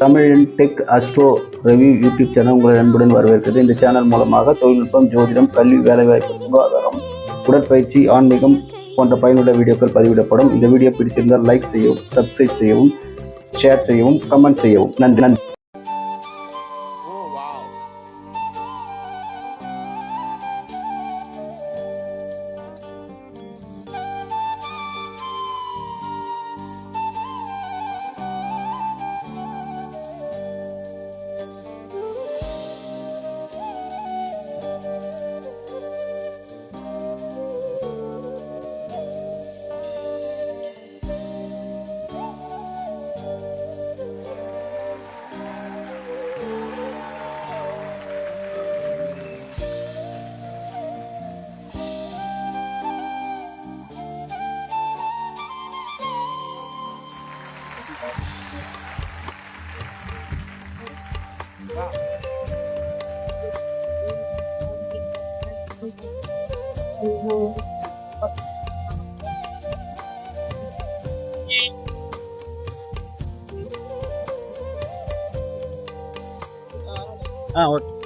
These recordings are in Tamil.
தமிழின் tech astro review YouTube channel உங்களை அன்புடன் வரவேற்கிறது. இந்த சேனல் மூலமாக தொழில்நுட்பம் ஜோதிடம் கல்வி வேலைவாய்ப்பு சுகாதாரம் உடற்பயிற்சி ஆன்மீகம் போன்ற பயனுள்ள வீடியோக்கள் பதிவிடப்படும். இந்த வீடியோ பிடித்திருந்தால் லைக் செய்யவும் சப்ஸ்கிரைப் செய்யவும் ஷேர் செய்யவும் கமெண்ட் செய்யவும். நன்றி நன்றி. ஆ ஓகே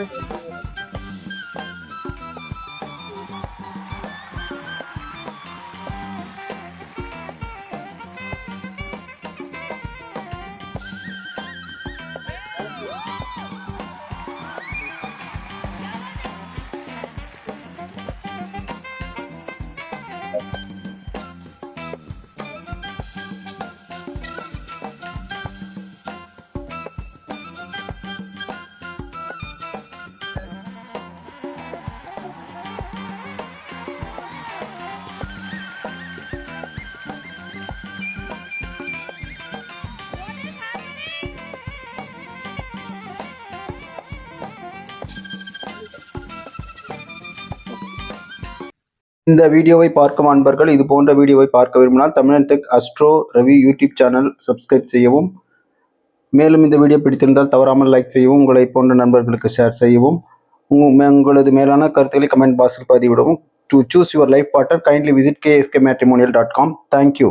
হবে இந்த வீடியோவை பார்க்கும் அன்பர்கள் இது போன்ற வீடியோவை பார்க்க விரும்பினால் Tamilan tech astro Ravi YouTube channel subscribe செய்யவும். மேலும் இந்த வீடியோ பிடித்திருந்தால் தவறாமல் லைக் செய்யவும் உங்களை போன்ற நண்பர்களுக்கு ஷேர் செய்யவும். உங்களது மேலான கருத்துக்களை கமெண்ட் பாக்ஸில் பதிவிடவும். To choose your life partner kindly visit KSK matrimonial dot com thank you